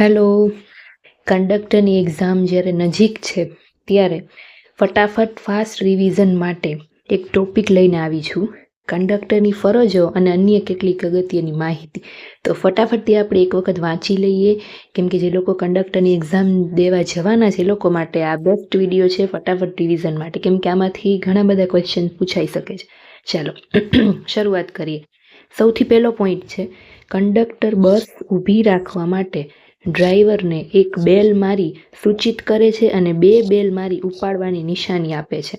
Hello કંડક્ટરની exam જ્યારે નજીક છે, ત્યારે ફટાફટ ફાસ્ટ રિવિઝન માટે એક ટોપિક લઈને આવી છું. કંડક્ટરની ફરજો અને અન્ય કેટલીક અગત્યની માહિતી. તો ફટાફટથી આપણે એક વખત વાંચી લઈએ. કેમ કે જે લોકો કંડક્ટરની એક્ઝામ દેવા જવાના છે, એ લોકો માટે આ બેસ્ટ વીડિયો છે, ફટાફટ રિવિઝન માટે. કેમ કે આમાંથી ઘણા બધા ક્વેશ્ચન પૂછાઈ શકે છે. ચાલો, શરૂઆત કરીએ. સૌથી પહેલો પોઈન્ટ છે કંડક્ટર બસ ઊભી રાખવા માટે ડ્રાઈવરને એક બેલ મારી સૂચિત કરે છે અને બે બેલ મારી ઉપાડવાની નિશાની આપે છે.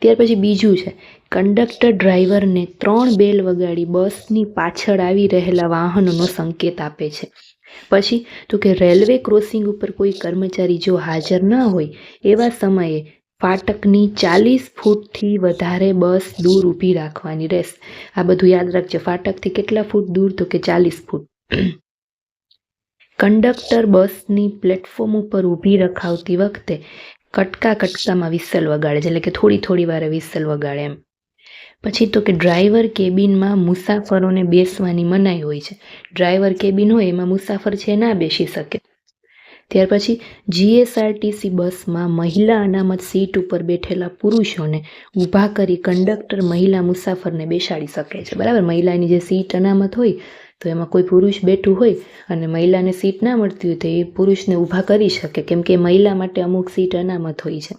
ત્યાર પછી બીજું છે, કંડક્ટર ડ્રાઈવરને ત્રણ બેલ વગાડી બસની પાછળ આવી રહેલા વાહનોનો સંકેત આપે છે. પછી, તો કે રેલવે ક્રોસિંગ ઉપર કોઈ કર્મચારી જો હાજર ન હોય, એવા સમયે ફાટકની ચાલીસ ફૂટથી વધારે બસ દૂર ઊભી રાખવાની રહેશે. આ બધું યાદ રાખજો, ફાટકથી કેટલા ફૂટ દૂર, તો કે ચાલીસ ફૂટ. કંડક્ટર બસની પ્લેટફોર્મ ઉપર ઊભી રખાવતી વખતે કટકા કટકામાં વિસલ વગાડે છે, એટલે કે થોડી થોડી વારે વિસલ વગાડે એમ. પછી તો કે ડ્રાઈવર કેબિનમાં મુસાફરોને બેસવાની મનાઈ હોય છે. ડ્રાઈવર કેબિન હોય એમાં મુસાફર છે ના બેસી શકે. ત્યાર પછી જીએસઆરટીસી બસમાં મહિલા અનામત સીટ ઉપર બેઠેલા પુરુષોને ઊભા કરી કંડક્ટર મહિલા મુસાફરને બેસાડી શકે છે. બરાબર? મહિલાની જે સીટ અનામત હોય તો એમાં કોઈ પુરુષ બેઠું હોય અને મહિલાને સીટ ના મળતી હોય તો એ પુરુષને ઊભા કરી શકે, કેમ કે મહિલા માટે અમુક સીટ અનામત હોય છે.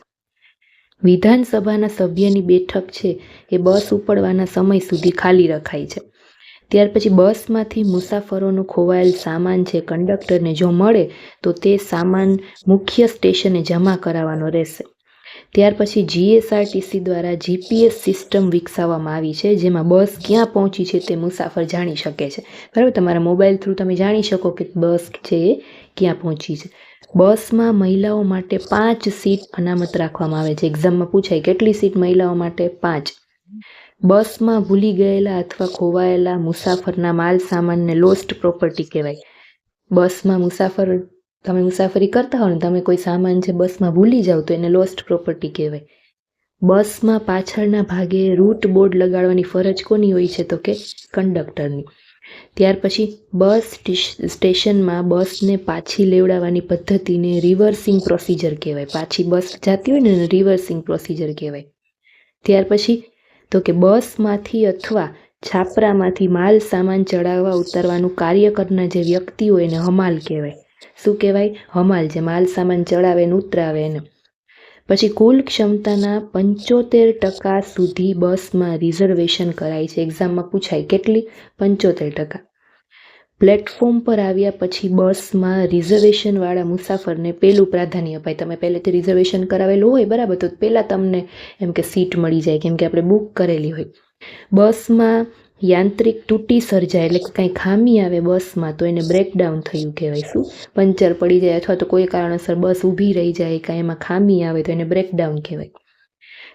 વિધાનસભાના સભ્યની બેઠક છે, એ બસ ઉપડવાના સમય સુધી ખાલી રખાય છે. ત્યાર પછી બસમાંથી મુસાફરોનો ખોવાયેલ સામાન છે, કંડક્ટરને જો મળે તો તે સામાન મુખ્ય સ્ટેશને જમા કરાવવાનો રહેશે. ત્યાર પછી જીએસઆરટીસી દ્વારા જીપીએસ સિસ્ટમ વિકસાવવામાં આવી છે, જેમાં બસ ક્યાં પહોંચી છે તે મુસાફર જાણી શકે છે. બરાબર? તમારા મોબાઈલ થ્રુ તમે જાણી શકો કે બસ છે એ ક્યાં પહોંચી છે. બસમાં મહિલાઓ માટે પાંચ સીટ અનામત રાખવામાં આવે છે. એક્ઝામમાં પૂછાય, કેટલી સીટ મહિલાઓ માટે? પાંચ. બસમાં ભૂલી ગયેલા અથવા ખોવાયેલા મુસાફરના માલ સામાનને લોસ્ટ પ્રોપર્ટી કહેવાય. બસમાં મુસાફર તમે મુસાફરી કરતા હો ને તમે કોઈ સામાન છે બસમાં ભૂલી જાઓ તો એને લોસ્ટ પ્રોપર્ટી કહેવાય. બસમાં પાછળના ભાગે રૂટ બોર્ડ લગાડવાની ફરજ કોની હોય છે તો કે કંડક્ટરની ત્યાર પછી બસ સ્ટેશનમાં બસને પાછી લેવડાવવાની પદ્ધતિને રિવર્સિંગ પ્રોસિજર કહેવાય. પાછી બસ જતી હોય ને રિવર્સિંગ પ્રોસિજર કહેવાય. ત્યાર પછી તો કે બસમાંથી અથવા છાપરામાંથી માલ સામાન ચડાવવા ઉતારવાનું કાર્ય કરનાર જે વ્યક્તિ હોય એને હમાલ કહેવાય. શું કહેવાય? હમાલ જે માલ સામાન ચડાવે ને ઉતરાવે એને પછી કુલ ક્ષમતાના પંચોતેર ટકા સુધી બસમાં રિઝર્વેશન કરાય છે. એક્ઝામમાં પૂછાય કેટલી? પંચોતેર ટકા. પ્લેટફોર્મ પર આવ્યા પછી બસમાં રિઝર્વેશનવાળા મુસાફરને પહેલું પ્રાધાન્ય અપાય. તમે પહેલેથી રિઝર્વેશન કરાવેલું હોય, બરાબર? તો પહેલાં તમને એમ કે સીટ મળી જાય, કેમ કે આપણે બુક કરેલી હોય. બસમાં યાંત્રિક તૂટી સર્જાય એટલે કે કાંઈ ખામી આવે બસમાં, તો એને બ્રેકડાઉન થયું કહેવાય. શું? પંચર પડી જાય અથવા તો કોઈ કારણસર બસ ઊભી રહી જાય કાંઈ એમાં ખામી આવે તો એને બ્રેકડાઉન કહેવાય.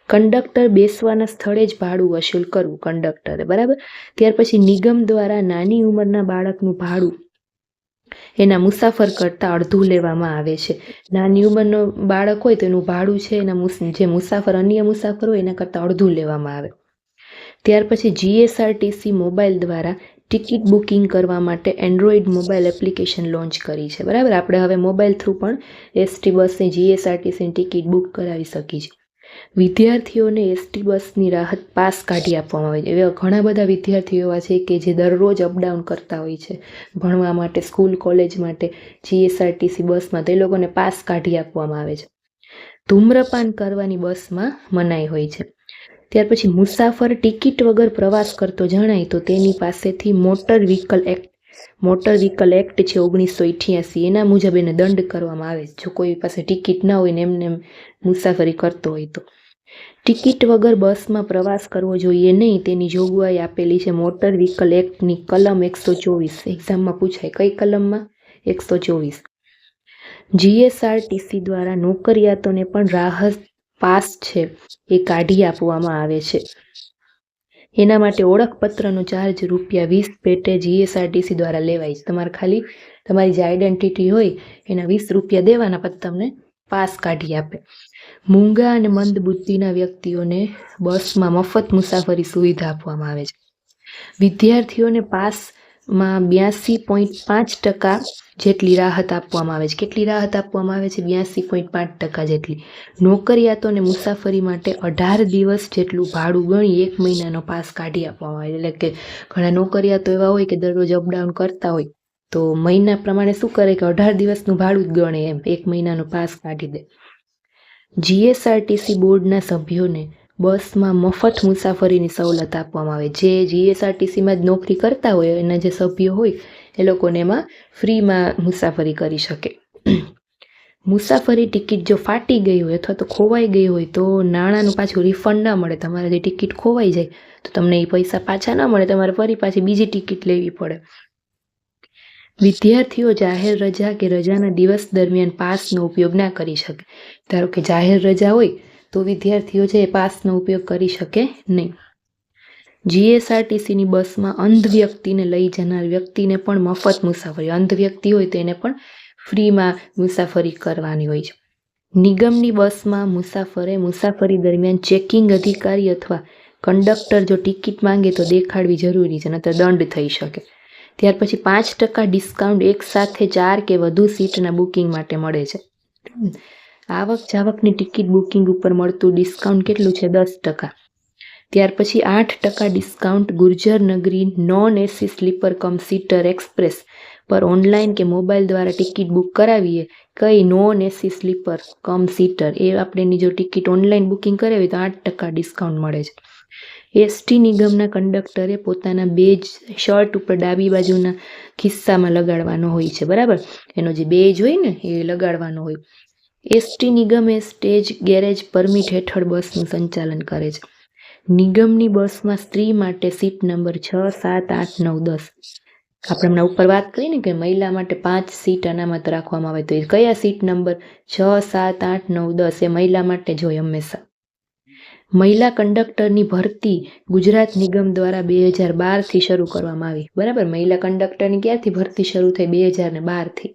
કંડક્ટર બેસવાના સ્થળે જ ભાડું વસૂલ કરવું, કંડક્ટરે, બરાબર? ત્યાર પછી નિગમ દ્વારા નાની ઉંમરના બાળકનું ભાડું એના મુસાફર કરતાં અડધું લેવામાં આવે છે. નાની ઉંમરનો બાળક હોય તો એનું ભાડું છે એના જે મુસાફર, અન્ય મુસાફર હોય એના કરતાં અડધું લેવામાં આવે. ત્યાર પછી જીએસઆરટીસી મોબાઈલ દ્વારા ટિકિટ બુકિંગ કરવા માટે એન્ડ્રોઈડ મોબાઈલ એપ્લિકેશન લોન્ચ કરી છે. બરાબર? આપણે હવે મોબાઈલ થ્રુ પણ એસટી બસની જીએસઆરટીસીની ટિકિટ બુક કરાવી શકીએ છીએ. વિદ્યાર્થીઓને એસટી બસની રાહત પાસ કાઢી આપવામાં આવે છે. એવા ઘણા બધા વિદ્યાર્થીઓ એવા છે કે જે દરરોજ અપડાઉન કરતા હોય છે. ભણવા માટે, સ્કૂલ, કોલેજ માટે જીએસઆરટીસી બસમાં તો લોકોને પાસ કાઢી આપવામાં આવે છે. ધૂમ્રપાન કરવાની બસમાં મનાઈ હોય છે. ત્યાર પછી મુસાફર ટિકિટ વગર પ્રવાસ કરતો જણાય તો તેની પાસેથી motor vehicle act, motor vehicle act છે ઓગણીસો અઠ્યાસી. એના મુજબ એને દંડ કરવામાં આવે. જો કોઈ પાસે ટિકિટ ના હોય ને એમને એમ મુસાફરી કરતો હોય તો. ટિકિટ વગર બસમાં પ્રવાસ કરવો જોઈએ નહીં. તેની જોગવાઈ આપેલી છે મોટર વ્હીકલ એક્ટની કલમ એકસો ચોવીસ. એક્ઝામમાં પૂછાય કઈ કલમમાં? એકસો ચોવીસ. જીએસઆરટીસી દ્વારા નોકરિયાતોને પણ રાહત પાસ છે એ કાઢી આપવામાં આવે છે. એના માટે ઓળખપત્રનો ચાર્જ રૂપિયા વીસ પેટે જીએસઆરટીસી દ્વારા લેવાય છે. તમારે ખાલી તમારી જે આઈડેન્ટિટી હોય એના વીસ રૂપિયા દેવાના પછી તમને પાસ કાઢી આપે. મૂંગા અને મંદ બુદ્ધિના વ્યક્તિઓને બસમાં મફત મુસાફરી સુવિધા આપવામાં આવે છે. વિદ્યાર્થીઓને પાસ માં બ્યાસી પોઈન્ટ પાંચ ટકા જેટલી રાહત આપવામાં આવે છે. કેટલી રાહત આપવામાં આવે છે? બ્યાસી પોઈન્ટ પાંચ ટકા જેટલી. નોકરિયાતોને મુસાફરી માટે અઢાર દિવસ જેટલું ભાડું ગણી એક મહિનાનો પાસ કાઢી આપવામાં આવે એટલે કે ઘણા નોકરિયાતો એવા હોય કે દરરોજ અપડાઉન કરતા હોય, તો મહિના પ્રમાણે શું કરે કે અઢાર દિવસનું ભાડું જ ગણે એમ, એક મહિનાનો પાસ કાઢી દે. જીએસઆરટીસી બોર્ડના સભ્યોને બસમાં મફત મુસાફરીની સવલત આપવામાં આવે. જે જીએસઆરટીસીમાં જ નોકરી કરતા હોય, એના જે સભ્યો હોય, એ લોકોને એમાં ફ્રીમાં મુસાફરી કરી શકે. મુસાફરી ટિકિટ જો ફાટી ગઈ હોય અથવા તો ખોવાઈ ગઈ હોય, તો નાણાંનું પાછું રિફંડ ના મળે. તમારે જે ટિકિટ ખોવાઈ જાય, તો તમને એ પૈસા પાછા ના મળે. તમારે ફરી પાછી બીજી ટિકિટ લેવી પડે. વિદ્યાર્થીઓ જાહેર રજા કે રજાના દિવસ દરમિયાન પાસનો ઉપયોગ ના કરી શકે. ધારો કે જાહેર રજા હોય તો વિદ્યાર્થીઓ છે એ પાસનો ઉપયોગ કરી શકે નહીં. જીએસઆરટીસીની બસમાં અંધ વ્યક્તિને લઈ જનાર વ્યક્તિને પણ મફત મુસાફરી અંધ વ્યક્તિ હોય તો એને પણ ફ્રીમાં મુસાફરી કરવાની હોય છે. નિગમની બસમાં મુસાફરે મુસાફરી દરમિયાન ચેકિંગ અધિકારી અથવા કંડક્ટર જો ટિકિટ માંગે તો દેખાડવી જરૂરી છે, નહીતર દંડ થઈ શકે. ત્યાર પછી પાંચ ટકા ડિસ્કાઉન્ટ એક સાથે ચાર કે વધુ સીટના બુકિંગ માટે મળે છે. આવક જાવકની ટિકિટ બુકિંગ ઉપર મળતું ડિસ્કાઉન્ટ કેટલું છે? દસ ટકા. ત્યાર પછી આઠ ટકા discount Gurjar Nagari non AC sleeper cum seater express પર ઓનલાઈન કે મોબાઈલ દ્વારા ટિકિટ બુક કરાવીએ કઈ non AC sleeper cum seater. એ આપણે જો ટિકિટ ઓનલાઈન બુકિંગ કરાવીએ તો આઠ ટકા ડિસ્કાઉન્ટ મળે છે. એસટી નિગમના કંડક્ટરે પોતાના બેજ શર્ટ ઉપર ડાબી બાજુના ખિસ્સામાં લગાડવાનો હોય છે, બરાબર? એનો જે બેજ હોય ને, એ લગાડવાનો હોય. એસટી નિગમે સ્ટેજ ગેરેજ પરમિટ હેઠળ બસનું સંચાલન કરે છે. નિગમની બસમાં સ્ત્રી માટે સીટ નંબર છ, સાત, આઠ, નવ, દસ. આપણે હમણાં ઉપર વાત કરી ને કે મહિલા માટે પાંચ સીટ અનામત રાખવામાં આવે તો એ કયા સીટ નંબર? છ, સાત, આઠ, નવ, દસ એ મહિલા માટે જોઈએ હંમેશા. મહિલા કંડક્ટરની ભરતી ગુજરાત નિગમ દ્વારા બે હજાર બારથી શરૂ કરવામાં આવી. બરાબર? મહિલા કંડક્ટરની ક્યાંથી ભરતી શરૂ થઈ? બે હજાર ને બારથી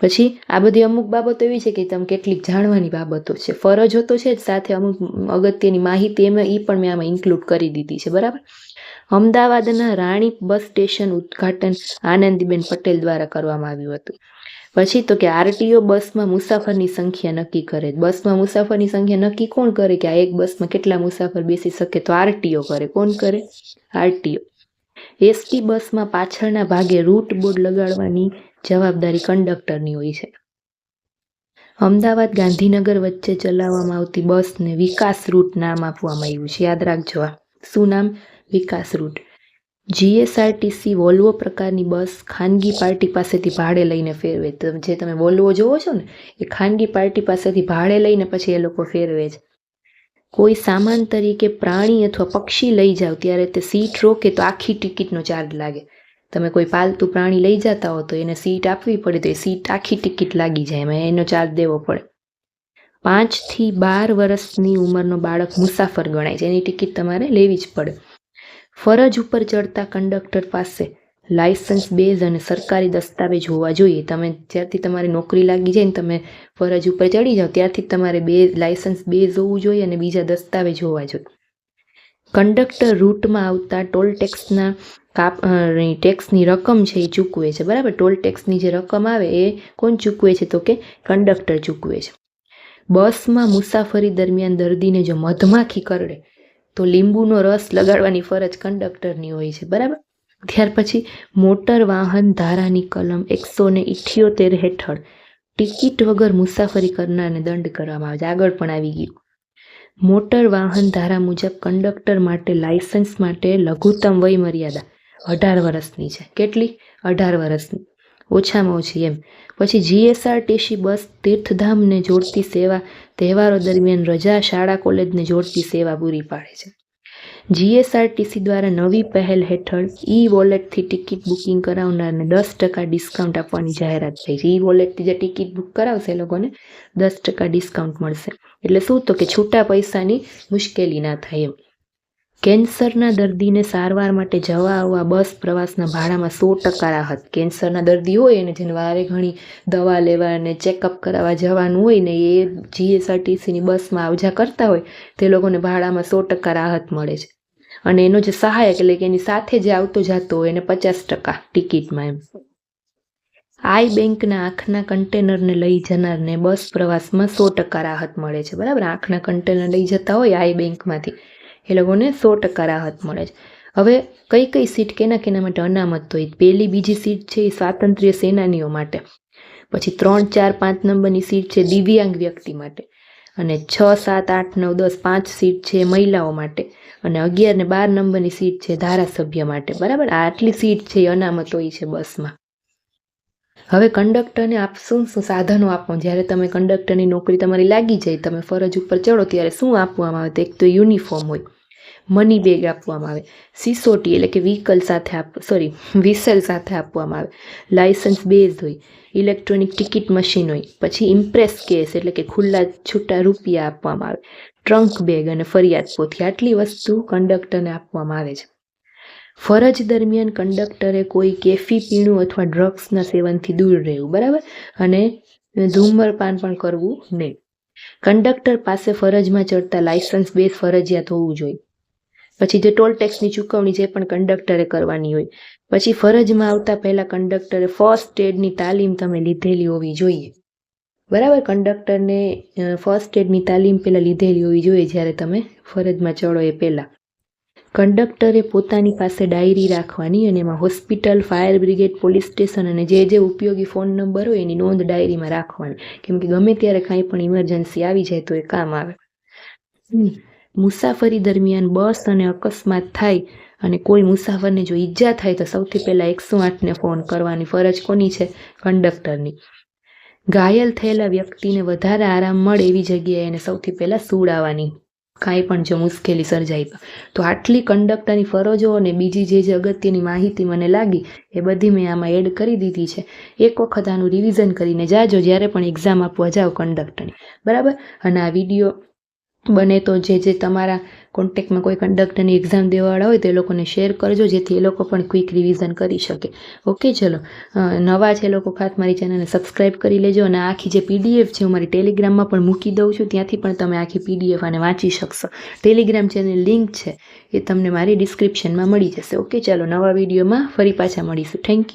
પછી આ બધી અમુક બાબતો એવી છે કે તમે કેટલીક જાણવાની બાબતો છે. ફરજો તો છે જ, સાથે અમુક અગત્યની માહિતી એમાં એ પણ મેં આમાં ઇન્ક્લુડ કરી દીધી છે. બરાબર? અમદાવાદના રાણી બસ સ્ટેશન ઉદ્ઘાટન આનંદીબેન પટેલ દ્વારા કરવામાં આવ્યું હતું. પછી તો કે આરટીઓ બસમાં મુસાફરની સંખ્યા નક્કી કરે બસમાં મુસાફરની સંખ્યા નક્કી કોણ કરે? કે આ એક બસમાં કેટલા મુસાફર બેસી શકે? તો આરટીઓ કરે. કોણ કરે? આરટીઓ. એસટી બસમાં પાછળના ભાગે રૂટ બોર્ડ લગાડવાની જવાબદારી કંડક્ટરની હોય છે. અમદાવાદ ગાંધીનગર વચ્ચે ચલાવવામાં આવતી બસને વિકાસ રૂટ નામ આપવામાં આવ્યું છે. યાદ રાખજો આ. શું નામ? વિકાસ રૂટ. જીએસઆરટીસી વોલ્વો પ્રકારની બસ ખાનગી પાર્ટી પાસેથી ભાડે લઈને ફેરવે. જે તમે વોલ્વો જોવો છો ને, એ ખાનગી પાર્ટી પાસેથી ભાડે લઈને પછી એ લોકો ફેરવે છે. કોઈ સામાન તરીકે પ્રાણી અથવા પક્ષી લઈ જાઓ, ત્યારે તે સીટ રોકે તો આખી ટિકિટનો ચાર્જ લાગે. તમે કોઈ પાલતુ પ્રાણી લઈ જતા હો તો એને સીટ આપવી પડે તો એ સીટ આખી ટિકિટ લાગી જાય, એમાં એનો ચાર્જ દેવો પડે. પાંચથી બાર વર્ષની ઉંમરનો બાળક મુસાફર ગણાય છે, એની ટિકિટ તમારે લેવી જ પડે. ફરજ ઉપર ચડતા કંડક્ટર પાસે લાયસન્સ બેઝ અને સરકારી દસ્તાવેજ હોવા જોઈએ. તમે જ્યારથી તમારી નોકરી લાગી જાય ને તમે ફરજ ઉપર ચડી જાઓ, ત્યારથી તમારે બે લાયસન્સ બેઝ હોવું જોઈએ અને બીજા દસ્તાવેજ હોવા જોઈએ. કંડક્ટર રૂટમાં આવતા ટોલ ટેક્સના કાપ ટેક્સની રકમ છે એ ચૂકવે છે. બરાબર? ટોલ ટેક્સની જે રકમ આવે એ કોણ ચૂકવે છે? તો કે કંડક્ટર ચૂકવે છે. બસમાં મુસાફરી દરમિયાન દર્દીને જો મધમાખી કરડે, તો લીંબુનો રસ લગાડવાની ફરજ કંડક્ટરની હોય છે. બરાબર? ત્યાર પછી મોટર વાહન ધારાની કલમ એકસો ને ઇઠ્યોતેર હેઠળ ટિકિટ વગર મુસાફરી કરનારને દંડ કરવામાં આવે છે. આગળ પણ આવી ગયું. મોટર વાહન ધારા મુજબ કંડક્ટર માટે લાયસન્સ માટે લઘુત્તમ વય મર્યાદા અઢાર વર્ષની છે. કેટલી? અઢાર વર્ષની. ઓછામાં ઓછી એમ. પછી જીએસઆરટીસી બસ તીર્થધામને જોડતી સેવા તહેવારો દરમિયાન રજા શાળા કોલેજને જોડતી સેવા પૂરી પાડે છે. જીએસઆરટીસી દ્વારા નવી પહેલ હેઠળ ઈ વોલેટથી ટિકિટ બુકિંગ કરાવનારને દસ ટકા ડિસ્કાઉન્ટ આપવાની જાહેરાત થઈ છે. ઈ વોલેટથી જે ટિકિટ બુક કરાવશે એ લોકોને દસ ટકા ડિસ્કાઉન્ટ મળશે. એટલે શું તો કે છૂટા પૈસાની મુશ્કેલી ના થાય એમ. કેન્સરના દર્દીને સારવાર માટે જવા આવવા બસ પ્રવાસના ભાડામાં સો ટકા રાહત. કેન્સરના દર્દી હોય અને જેને વારે ઘણી દવા લેવા અને ચેકઅપ કરાવવા જવાનું હોય ને એ જીએસઆરટીસીની બસમાં આવજા કરતા હોય, તે લોકોને ભાડામાં સો ટકા રાહત મળે છે. અને એનો જે સહાયક એટલે કે એની સાથે જે આવતો જતો હોય એને પચાસ ટકા ટિકિટમાં એમ. આઈ બેંકના આંખના કન્ટેનરને લઈ જનારને બસ પ્રવાસમાં સો ટકા રાહત મળે છે, બરાબર? આંખના કન્ટેનર લઈ જતા હોય આઈ બેંકમાંથી, એ લોકોને સો ટકા રાહત મળે છે. હવે કઈ કઈ સીટ કેના કેના માટે અનામત હોય પહેલી બીજી સીટ છે એ સ્વાતંત્ર્ય સેનાનીઓ માટે, પછી ત્રણ ચાર પાંચ નંબરની સીટ છે દિવ્યાંગ વ્યક્તિ માટે. અને છ, સાત, આઠ, નવ, દસ, પાંચ સીટ છે મહિલાઓ માટે અને અગિયાર ને બાર નંબરની સીટ છે ધારાસભ્ય માટે. બરાબર? આટલી સીટ છે, અનામત હોય છે બસમાં. હવે કંડક્ટરને આપ શું શું સાધનો આપો? જ્યારે તમે કંડક્ટરની નોકરી તમારી લાગી જાય, તમે ફરજ ઉપર ચડો, ત્યારે શું આપવામાં આવે? તો એક તો યુનિફોર્મ હોય. મની બેગ આપવામાં આવે. સિસોટી એટલે કે વ્હીકલ સાથે આપ સોરી વિસલ સાથે આપવામાં આવે. લાયસન્સ બેઝ હોય. ઇલેક્ટ્રોનિક ટિકિટ મશીન હોય. પછી ઇમ્પ્રેસ કેસ એટલે કે ખુલ્લા છૂટા રૂપિયા આપવામાં આવે. ટ્રંક બેગ અને ફરિયાદ પોથી. આટલી વસ્તુ કંડક્ટરને આપવામાં આવે છે. ફરજ દરમિયાન કંડક્ટરે કોઈ કેફી પીણું અથવા ડ્રગ્સના સેવનથી દૂર રહેવું, બરાબર? અને ધૂમ્રપાન પણ કરવું નહીં. કંડક્ટર પાસે ફરજમાં ચડતા લાયસન્સ બેઝ ફરજિયાત હોવું જોઈએ. પછી જે ટોલ ટેક્સની ચૂકવણી જે પણ કંડક્ટરે કરવાની હોય. પછી ફરજમાં આવતા પહેલાં કંડક્ટરે ફર્સ્ટ એડની તાલીમ તમે લીધેલી હોવી જોઈએ. બરાબર? કંડક્ટરને ફર્સ્ટ એડની તાલીમ પહેલાં લીધેલી હોવી જોઈએ જ્યારે તમે ફરજમાં ચડો એ પહેલાં. કંડક્ટરે પોતાની પાસે ડાયરી રાખવાની અને એમાં hospital, fire brigade, police station અને જે જે ઉપયોગી ફોન નંબર હોય એની નોંધ ડાયરીમાં રાખવાની. કેમ કે ગમે ત્યારે કાંઈ પણ ઇમરજન્સી આવી જાય તો એ કામ આવે. મુસાફરી દરમિયાન બસ અને અકસ્માત થાય અને કોઈ મુસાફરને જો ઈજા થાય તો સૌથી પહેલાં એકસો આઠને ફોન કરવાની ફરજ કોની છે? કંડક્ટરની. ઘાયલ થયેલા વ્યક્તિને વધારે આરામ મળે એવી જગ્યાએ એને સૌથી પહેલાં સુડાવવાની કાંઈ પણ જો મુશ્કેલી સર્જાઈ તો. આટલી કંડક્ટરની ફરજો અને બીજી જે જે અગત્યની માહિતી મને લાગી, એ બધી મેં આમાં એડ કરી દીધી છે. એક વખત આનું રિવિઝન કરીને જાજો, જ્યારે પણ એક્ઝામ આપવા જાઓ કંડક્ટરની. બરાબર? અને આ વીડિયો બને તો જે જે તમારા કોન્ટેક્ટમાં કોઈ કંડક્ટરની એક્ઝામ દેવાવાળા હોય તે લોકોને શેર કરજો, જેથી એ લોકો પણ ક્વિક રિવિઝન કરી શકે. ઓકે ચલો. નવા છે લોકો ખાસ મારી ચેનલને સબસ્ક્રાઈબ કરી લેજો અને આખી જે પીડીએફ છે હું મારી ટેલિગ્રામમાં પણ મૂકી દઉં છું, ત્યાંથી પણ તમે આખી પીડીએફ આને વાંચી શકશો. ટેલિગ્રામ ચેનલ લિંક છે એ તમને મારી ડિસ્ક્રિપ્શનમાં મળી જશે. ઓકે ચાલો, નવા વિડીયોમાં ફરી પાછા મળીશું. Thank you